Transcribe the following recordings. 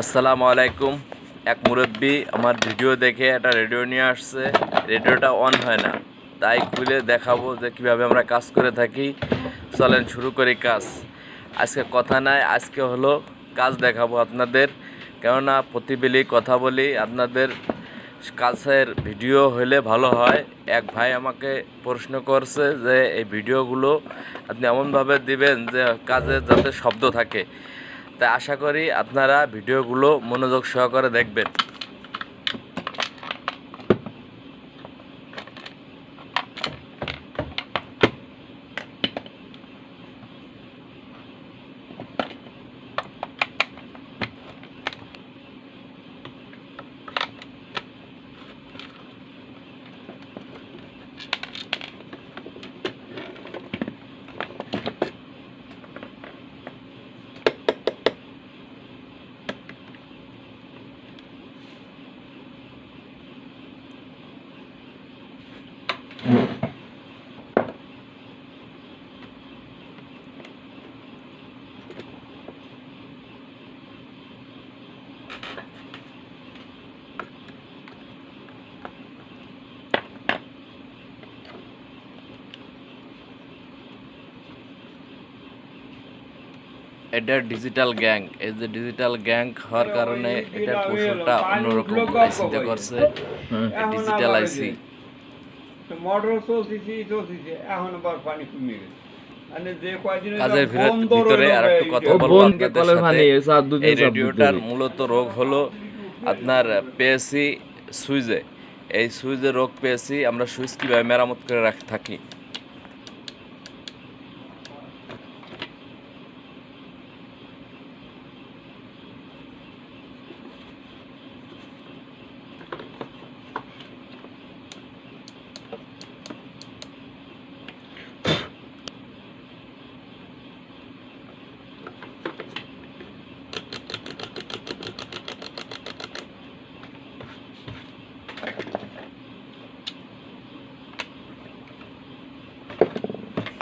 আসসালামু আলাইকুম। এক মুরব্বী আমার ভিডিও দেখে একটা রেডিও নিয়ে আসছে। রেডিওটা অন হয় না। তাই খুলে দেখাবো যে কীভাবে আমরা কাজ করে থাকি। চলেন শুরু করি কাজ। আজকে কথা নাই, আজকে হলো কাজ দেখাবো আপনাদের। কেননা প্রতিবেলি কথা বলি, আপনাদের কাছের ভিডিও হলে ভালো হয়। এক ভাই আমাকে প্রশ্ন করছে যে, এই ভিডিওগুলো আপনি এমনভাবে দিবেন যে কাজে যাতে শব্দ থাকে। তাই আশা করি আপনারা ভিডিওগুলো মনোযোগ সহকারে দেখবেন। এটা ডিজিটাল গ্যাং এই যে ডিজিটাল গ্যাং হওয়ার কারণে এটার কৌশলটা অন্যরকম আইসিতে করছে। ডিজিটাল আইসি মোটর চলতেছি চলতেছি। এখন আবার পানি কমে গেছে। মানে কাজের ভিতরে আর একটু কথা বলব আপনাদের সাথে। এই রেডিওটার মূলত রোগ হলো আপনার পেয়েছি সুইজে এই সুইজে রোগ পেয়েছি আমরা সুইচ কীভাবে মেরামত করে রাখ থাকি?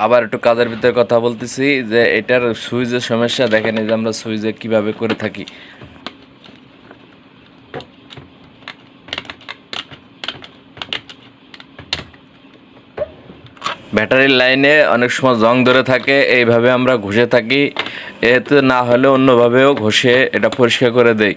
আবার একটু কাজের ভিতরে কথা বলতেছি যে এটার সুইচের সমস্যা, দেখেন যে আমরা সুইচে কীভাবে করে থাকি। ব্যাটারির লাইনে অনেক সময় জং ধরে থাকে, এইভাবে আমরা ঘষে থাকি। এতে না হলে অন্যভাবেও ঘষে এটা পরিষ্কার করে দেই।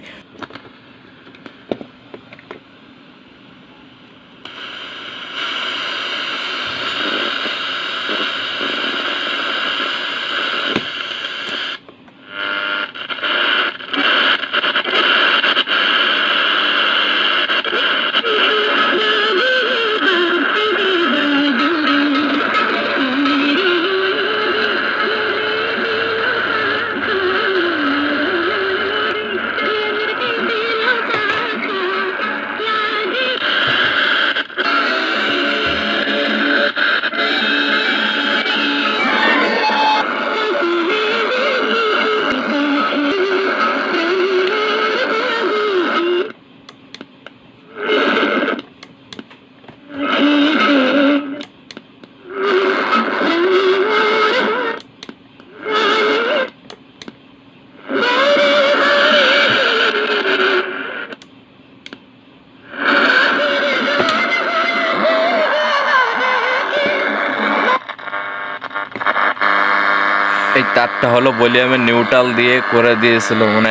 এই তারটা হলো ভলিউমে নিউট্রাল দিয়ে করে দিয়েছিল মনে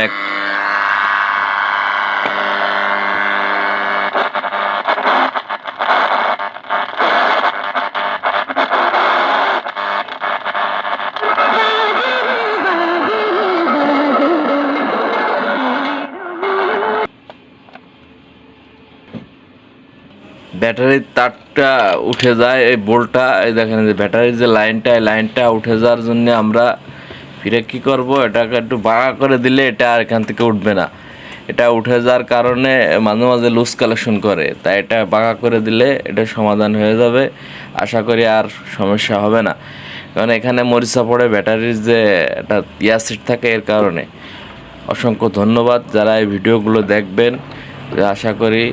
ব্যাটারির তারটা উঠে যায়, এই বোল্টটা, এই দেখেন যে ব্যাটারির যে লাইনটা, এই লাইনটা উঠে যাওয়ার জন্য আমরা ফিরে কি করব? এটাকে একটু বাঁকা করে দিলে এটা আর এখান থেকে উঠবে না। এটা উঠে যাওয়ার কারণে মাঝে মাঝে লুজ কালেকশন করে। তাই এটা বাঁকা করে দিলে এটা সমাধান হয়ে যাবে। আশা করি আর সমস্যা হবে না। কারণ এখানে মরিচা পড়ে, ব্যাটারির যে একটা ইয়াসিড থাকে এর কারণে। অসংখ্য ধন্যবাদ যারা এই ভিডিওগুলো দেখবেন। আশা করি